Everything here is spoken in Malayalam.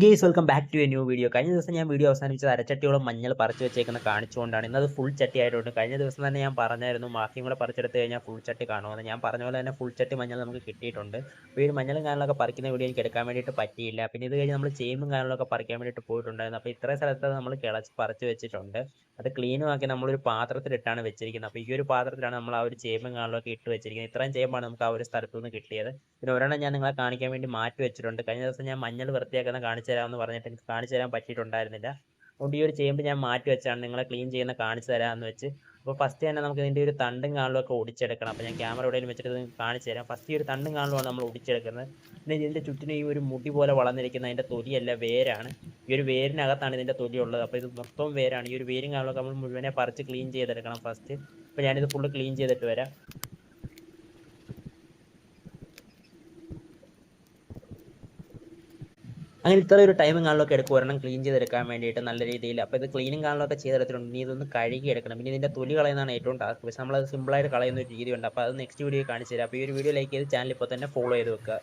Guys welcome back to a new video കഴിഞ്ഞ ദിവസം ഞാൻ വീഡിയോ അവസാനിപ്പിച്ചത് അരച്ചട്ടിയോളം മഞ്ഞൾ പറിച്ചു വെച്ചേക്കുന്ന കാണിച്ചുകൊണ്ടാണ്. ഇന്നത് ഫുൾ ചട്ടി ആയിട്ടുണ്ട് കഴിഞ്ഞ ദിവസം തന്നെ ഞാൻ പറഞ്ഞായിരുന്നു ബാക്കിയും കൂടെ പറിച്ചെടുത്ത് കഴിഞ്ഞാൽ ഫുൾ ചട്ടി കാണുമെന്ന്. ഞാൻ പറഞ്ഞ പോലെ തന്നെ ഫുൾ ചട്ടി മഞ്ഞൾ നമുക്ക് കിട്ടിയിട്ടുണ്ട്. അപ്പോൾ ഈ മഞ്ഞളും കാര്യങ്ങളൊക്കെ പറിക്കുന്ന വീഡിയോ എനിക്ക് എടുക്കാൻ വേണ്ടിയിട്ട് പറ്റിയില്ല. പിന്നെ ഇത് കഴിഞ്ഞ് നമ്മൾ ചേമ്പും കാര്യങ്ങളൊക്കെ പറിക്കാൻ വേണ്ടിയിട്ട് പോയിട്ടുണ്ടായിരുന്നു. അപ്പോൾ ഇത്രയും സ്ഥലത്ത് നമ്മൾ കിളച്ച് പറിച്ച് വെച്ചിട്ടുണ്ട്. അത് ക്ലീനും ആക്കി നമ്മളൊരു പാത്രത്തിലിട്ടാണ് വെച്ചിരിക്കുന്നത്. അപ്പോൾ ഈ ഒരു പാത്രത്തിലാണ് നമ്മൾ ആ ഒരു ചേമ്പും കാണലൊക്കെ ഇട്ട് വെച്ചിരിക്കുന്നത്. ഇത്രയും ചേമ്പാണ് നമുക്ക് ആ ഒരു സ്ഥലത്തു നിന്ന് കിട്ടിയത്. പിന്നെ ഒരെണ്ണം ഞാൻ നിങ്ങളെ കാണിക്കാൻ വേണ്ടി മാറ്റി വെച്ചിട്ടുണ്ട്. കഴിഞ്ഞ ദിവസം ഞാൻ മഞ്ഞൾ വൃത്തിയാക്കുന്ന കാണിച്ചു തരാമെന്ന് പറഞ്ഞിട്ട് എനിക്ക് കാണിച്ചു തരാൻ പറ്റിയിട്ടുണ്ടായിരുന്നില്ല. അതുകൊണ്ട് ഈ ഒരു ചേമ്പ് ഞാൻ മാറ്റി വെച്ചാണ് നിങ്ങളെ ക്ലീൻ ചെയ്യുന്ന കാണിച്ചു തരാമെന്ന് വെച്ച്. അപ്പോൾ ഫസ്റ്റ് തന്നെ നമുക്ക് ഇതിന്റെ ഒരു തണ്ടും കാണലും ഒക്കെ ഒടിച്ചെടുക്കണം. അപ്പോൾ ഞാൻ ക്യാമറ എവിടെയും വെച്ചിട്ട് കാണിച്ചു തരാം. ഫസ്റ്റ് ഈ ഒരു തണ്ടും കാണലുമാണ് നമ്മൾ ഒടിച്ചെടുക്കുന്നത്. പിന്നെ ഇതിന്റെ ചുറ്റിനും ഈ ഒരു മുടി പോലെ വളർന്നിരിക്കുന്ന അതിന്റെ തൊലിയല്ല വേരാണ്. ഈ ഒരു വേരിനകത്താണ് ഇതിന്റെ തൊലി ഉള്ളത്. അപ്പോൾ ഇത് മൊത്തം വേരാണ്. ഈ ഒരു വേരും കാണലൊക്കെ നമ്മൾ മുഴുവനെ പറിച്ച് ക്ലീൻ ചെയ്തെടുക്കണം ഫസ്റ്റ് അപ്പോൾ ഞാനിത് ഫുള്ള് ക്ലീൻ ചെയ്തിട്ട് വരാം. അങ്ങനെ ഇത്ര ഒരു ടൈമും കാണലൊക്കെ എടുക്കും ഒരെണ്ണം ക്ലീൻ ചെയ്തെടുക്കാൻ വേണ്ടിയിട്ട് നല്ല രീതിയിൽ. അപ്പോൾ ഇത് ക്ലീനും കാണലൊക്കെ ചെയ്തെടുത്തിട്ടുണ്ട്. ഇനി ഇതൊന്ന് കഴുകി എടുക്കണം. പിന്നെ ഇതിന്റെ തൊലി കളയുന്നതാണ് ഏറ്റവും ടാസ്ക് പക്ഷേ നമ്മളത് സിമ്പിളായിട്ട് കളയുന്ന ഒരു രീതി ഉണ്ട് അപ്പോൾ അത് നെക്സ്റ്റ് വീഡിയോ കാണിച്ചു തരാം അപ്പോൾ ഈ ഒരു വീഡിയോ ലൈക്ക് ചെയ്ത് ചാനൽ ഇപ്പോൾ തന്നെ ഫോളോ ചെയ്ത് വെക്കുക.